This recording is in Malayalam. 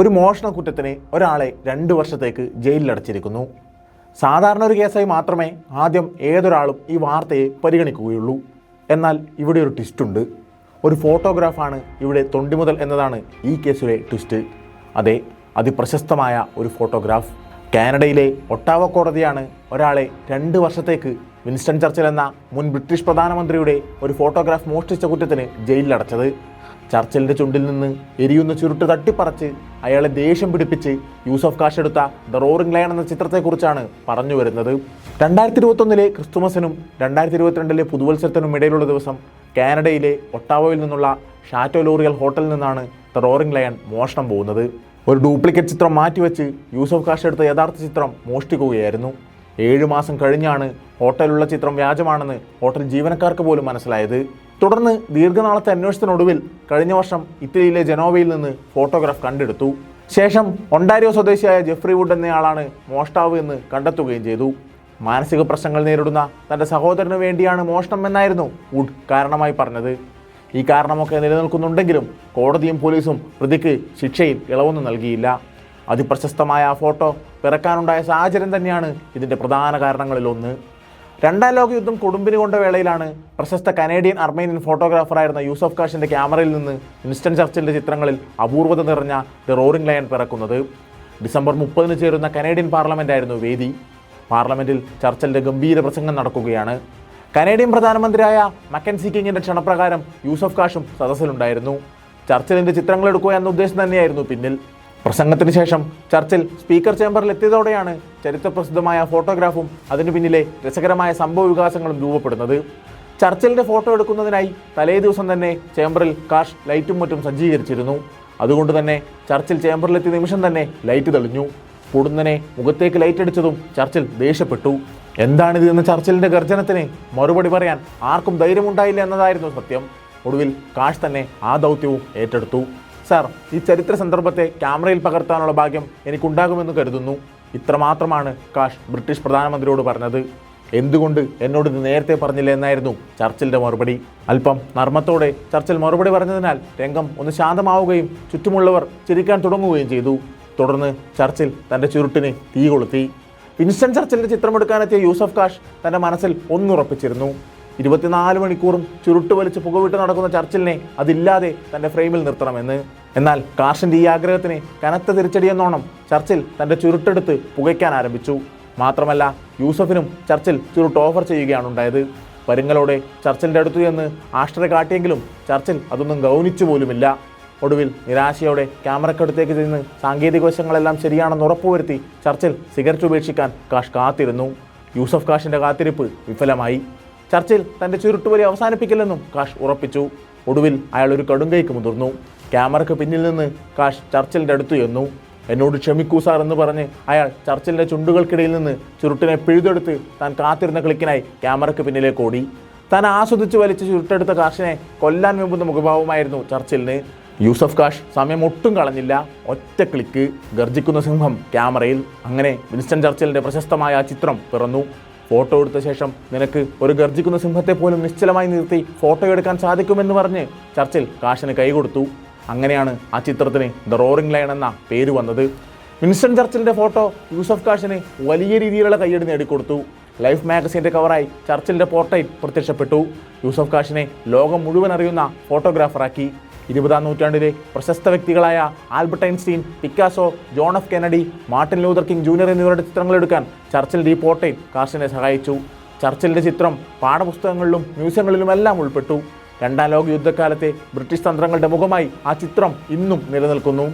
ഒരു മോഷണ കുറ്റത്തിന് ഒരാളെ രണ്ട് വർഷത്തേക്ക് ജയിലിലടച്ചിരിക്കുന്നു. സാധാരണ ഒരു കേസായി മാത്രമേ ആദ്യം ഏതൊരാളും ഈ വാർത്തയെ പരിഗണിക്കുകയുള്ളൂ. എന്നാൽ ഇവിടെ ഒരു ട്വിസ്റ്റ് ഉണ്ട്. ഒരു ഫോട്ടോഗ്രാഫാണ് ഇവിടെ തൊണ്ടിമുതൽ എന്നതാണ് ഈ കേസിലെ ട്വിസ്റ്റ് അതെ അതിപ്രശസ്തമായ ഒരു ഫോട്ടോഗ്രാഫ് കാനഡയിലെ ഒട്ടാവ കോടതിയാണ് ഒരാളെ രണ്ട് വർഷത്തേക്ക് വിൻസ്റ്റൺ ചർച്ചിൽ എന്ന മുൻ ബ്രിട്ടീഷ് പ്രധാനമന്ത്രിയുടെ ഒരു ഫോട്ടോഗ്രാഫ് മോഷ്ടിച്ച കുറ്റത്തിന് ജയിലിലടച്ചത്. ചർച്ചിലിന്റെ ചുണ്ടിൽ നിന്ന് എരിയുന്ന ചുരുട്ട് തട്ടിപ്പറച്ച് അയാളെ ദേഷ്യം പിടിപ്പിച്ച് യൂസഫ് കാഷ് എടുത്ത ദ റോറിംഗ് ലയൺ എന്ന ചിത്രത്തെക്കുറിച്ചാണ് പറഞ്ഞു വരുന്നത്. രണ്ടായിരത്തി ഇരുപത്തൊന്നിലെ ക്രിസ്തുമസിനും രണ്ടായിരത്തി ഇരുപത്തിരണ്ടിലെ പുതുവത്സരത്തിനും ഇടയിലുള്ള ദിവസം കാനഡയിലെ ഒട്ടാവോയിൽ നിന്നുള്ള ഷാറ്റോ ലോറിയൽ ഹോട്ടലിൽ നിന്നാണ് ദ റോറിംഗ് ലയൺ മോഷണം പോകുന്നത്. ഒരു ഡ്യൂപ്ലിക്കേറ്റ് ചിത്രം മാറ്റിവെച്ച് യൂസഫ് കാഷ് എടുത്ത യഥാർത്ഥ ചിത്രം മോഷ്ടിക്കുകയായിരുന്നു. ഏഴു മാസം കഴിഞ്ഞാണ് ഹോട്ടലിലുള്ള ചിത്രം വ്യാജമാണെന്ന് ഹോട്ടൽ ജീവനക്കാർക്ക് പോലും മനസ്സിലായത്. തുടർന്ന് ദീർഘനാളത്തെ അന്വേഷണത്തിനൊടുവിൽ കഴിഞ്ഞ വർഷം ഇറ്റലിയിലെ ജനോവയിൽ നിന്ന് ഫോട്ടോഗ്രാഫ് കണ്ടെടുത്തു. ശേഷം ഒണ്ടാരിയോ സ്വദേശിയായ ജെഫ്രി വുഡ് എന്നയാളാണ് മോഷ്ടാവ് എന്ന് കണ്ടെത്തുകയും ചെയ്തു. മാനസിക പ്രശ്നങ്ങൾ നേരിടുന്ന തന്റെ സഹോദരന് വേണ്ടിയാണ് മോഷണം എന്നായിരുന്നു വുഡ് കാരണമായി പറഞ്ഞത്. ഈ കാരണമൊക്കെ നിലനിൽക്കുന്നുണ്ടെങ്കിലും കോടതിയും പോലീസും പ്രതിക്ക് ശിക്ഷയിൽ ഇളവൊന്നും നൽകിയില്ല. അതിപ്രശസ്തമായ ആ ഫോട്ടോ പിറക്കാനുണ്ടായ സാഹചര്യം തന്നെയാണ് ഇതിന്റെ പ്രധാന കാരണങ്ങളിലൊന്ന് രണ്ടാം ലോക യുദ്ധം കൊടുമ്പിന് കൊണ്ട വേളയിലാണ് പ്രശസ്ത കനേഡിയൻ അർമേനിയൻ ഫോട്ടോഗ്രാഫറായിരുന്ന യൂസഫ് കാഷിന്റെ ക്യാമറയിൽ നിന്ന് വിൻസ്റ്റൺ ചർച്ചിന്റെ ചിത്രങ്ങളിൽ അപൂർവത നിറഞ്ഞ ദ റോറിംഗ് ലയൺ പിറക്കുന്നത്. ഡിസംബർ മുപ്പതിന് ചേരുന്ന കനേഡിയൻ പാർലമെന്റായിരുന്നു വേദി. പാർലമെന്റിൽ ചർച്ചിലിന്റെ ഗംഭീര പ്രസംഗം നടക്കുകയാണ്. കനേഡിയൻ പ്രധാനമന്ത്രിയായ മക്കൻസി കിങ്ങിന്റെ ക്ഷണപ്രകാരം യൂസഫ് കാഷും സദസ്സിലുണ്ടായിരുന്നു. ചർച്ചിലിന്റെ ചിത്രങ്ങൾ എടുക്കുക എന്ന ഉദ്ദേശം തന്നെയായിരുന്നു പിന്നിൽ. പ്രസംഗത്തിന് ശേഷം ചർച്ചിൽ സ്പീക്കർ ചേംബറിൽ എത്തിയതോടെയാണ് ചരിത്രപ്രസിദ്ധമായ ഫോട്ടോഗ്രാഫും അതിനു പിന്നിലെ രസകരമായ സംഭവ വികാസങ്ങളും രൂപപ്പെടുന്നത്. ചർച്ചിലിന്റെ ഫോട്ടോ എടുക്കുന്നതിനായി തലേ ദിവസം തന്നെ ചേംബറിൽ കാഷ് ലൈറ്റും മറ്റും സജ്ജീകരിച്ചിരുന്നു. അതുകൊണ്ട് തന്നെ ചർച്ചിൽ ചേംബറിലെത്തിയ നിമിഷം തന്നെ ലൈറ്റ് തെളിഞ്ഞു. കൂടുന്നതിനെ മുഖത്തേക്ക് ലൈറ്റ് അടിച്ചതും ചർച്ചിൽ ദേഷ്യപ്പെട്ടു. എന്താണിത് എന്ന ചർച്ചിലിന്റെ ഗർജനത്തിന് മറുപടി പറയാൻ ആർക്കും ധൈര്യമുണ്ടായില്ല എന്നതായിരുന്നു സത്യം. ഒടുവിൽ കാഷ് തന്നെ ആ ദൗത്യവും ഏറ്റെടുത്തു. സാർ ഈ ചരിത്ര സന്ദർഭത്തെ ക്യാമറയിൽ പകർത്താനുള്ള ഭാഗ്യം എനിക്കുണ്ടാകുമെന്ന് കരുതുന്നു. ഇത്രമാത്രമാണ് കാഷ് ബ്രിട്ടീഷ് പ്രധാനമന്ത്രിയോട് പറഞ്ഞത്. എന്തുകൊണ്ട് എന്നോട് ഇത് നേരത്തെ പറഞ്ഞില്ല എന്നായിരുന്നു ചർച്ചിലിന്റെ മറുപടി. അല്പം നർമ്മത്തോടെ ചർച്ചിൽ മറുപടി പറഞ്ഞതിനാൽ രംഗം ഒന്ന് ശാന്തമാവുകയും ചുറ്റുമുള്ളവർ ചിരിക്കാൻ തുടങ്ങുകയും ചെയ്തു. തുടർന്ന് ചർച്ചിൽ തന്റെ ചുരുട്ടിന് തീ കൊളുത്തി വിൻസ്റ്റൺ ചർച്ചിലിന്റെ ചിത്രമെടുക്കാനെത്തിയ യൂസഫ് കാഷ് തന്റെ മനസ്സിൽ ഒന്നുറപ്പിച്ചിരുന്നു. ഇരുപത്തിനാല് മണിക്കൂറും ചുരുട്ട് വലിച്ച് പുകവിട്ട് നടക്കുന്ന ചർച്ചിലിനെ അതില്ലാതെ തന്റെ ഫ്രെയിമിൽ നിർത്തണമെന്ന്. എന്നാൽ കാർഷിന്റെ ഈ ആഗ്രഹത്തിന് കനത്ത തിരിച്ചടിയെന്നോണം ചർച്ചിൽ തന്റെ ചുരുട്ടെടുത്ത് പുകയ്ക്കാൻ ആരംഭിച്ചു. മാത്രമല്ല യൂസഫിനും ചർച്ചിൽ ചുരുട്ട് ഓഫർ ചെയ്യുകയാണ് ഉണ്ടായത്. പരുങ്ങളോടെ ചർച്ചിലിന്റെ അടുത്തു ചെന്ന് ആഷ്ട്ര കാട്ടിയെങ്കിലും ചർച്ചിൽ അതൊന്നും ഗൗനിച്ചു പോലുമില്ല. ഒടുവിൽ നിരാശയോടെ ക്യാമറക്കടുത്തേക്ക് ചെന്ന് സാങ്കേതിക വശങ്ങളെല്ലാം ശരിയാണെന്ന് ഉറപ്പുവരുത്തി ചർച്ചിൽ സിഗരറ്റ് ഉപേക്ഷിക്കാൻ കാഷ് കാത്തിരുന്നു. യൂസഫ് കാഷിന്റെ കാത്തിരിപ്പ് വിഫലമായി. ചർച്ചിൽ തന്റെ ചുരുട്ടുവലി അവസാനിപ്പിക്കില്ലെന്നും കാഷ് ഉറപ്പിച്ചു. ഒടുവിൽ അയാൾ ഒരു കടുങ്കൈക്ക് മുതിർന്നു. ക്യാമറയ്ക്ക് പിന്നിൽ നിന്ന് കാഷ് ചർച്ചിലിന്റെ അടുത്ത് ചെന്നു. എന്നോട് ക്ഷമിക്കൂ സാർ എന്ന് പറഞ്ഞ് അയാൾ ചർച്ചിലിന്റെ ചുണ്ടുകൾക്കിടയിൽ നിന്ന് ചുരുട്ടിനെ പിഴുതെടുത്ത് താൻ കാത്തിരുന്ന ക്ലിക്കിനായി ക്യാമറയ്ക്ക് പിന്നിലേക്ക് ഓടി. താൻ ആസ്വദിച്ച് വലിച്ച് ചുരുട്ടെടുത്ത കാഷിനെ കൊല്ലാൻ വെമ്പുന്ന മുഖഭാവമായിരുന്നു ചർച്ചിലിന്. യൂസഫ് കാഷ് സമയം ഒട്ടും കളഞ്ഞില്ല. ഒറ്റ ക്ലിക്ക്. ഗർജിക്കുന്ന സിംഹം ക്യാമറയിൽ. അങ്ങനെ വിൻസ്റ്റൺ ചർച്ചിലിന്റെ പ്രശസ്തമായ ആ ചിത്രം പിറന്നു. ഫോട്ടോ എടുത്ത ശേഷം നിനക്ക് ഒരു ഗർജിക്കുന്ന സിംഹത്തെ പോലും നിശ്ചലമായി നിർത്തി ഫോട്ടോ എടുക്കാൻ സാധിക്കുമെന്ന് പറഞ്ഞ് ചർച്ചിൽ കാശിന് കൈകൊടുത്തു അങ്ങനെയാണ് ആ ചിത്രത്തിന് ദ റോറിംഗ് ലൈൻ എന്ന പേര് വന്നത്. വിൻസ്റ്റൺ ചർച്ചിലിന്റെ ഫോട്ടോ യൂസഫ് കാഷിന് വലിയ രീതിയിലുള്ള കയ്യടി നേടിക്കൊടുത്തു. ലൈഫ് മാഗസിന്റെ കവറായി ചർച്ചിലിന്റെ പോർട്രേറ്റ് പ്രത്യക്ഷപ്പെട്ടു. യൂസഫ് കാഷിനെ ലോകം മുഴുവൻ അറിയുന്ന ഫോട്ടോഗ്രാഫറാക്കി ഇരുപതാം നൂറ്റാണ്ടിലെ പ്രശസ്ത വ്യക്തികളായ Albert Einstein Picasso John F Kennedy Martin Luther King junior എന്നിവരുടെ ചിത്രങ്ങൾ എടുക്കാൻ ചർച്ചിൽ ഡി പോർട്രേറ്റ് കാർഷിനെ സഹായിച്ചു. ചർച്ചിലിന്റെ ചിത്രം പാഠപുസ്തകങ്ങളിലും മ്യൂസിയങ്ങളിലുമെല്ലാം ഉൾപ്പെട്ടു. രണ്ടാം ലോക യുദ്ധകാലത്തെ ബ്രിട്ടീഷ് തന്ത്രങ്ങളുടെ മുഖമായി ആ ചിത്രം ഇന്നും നിലനിൽക്കുന്നു.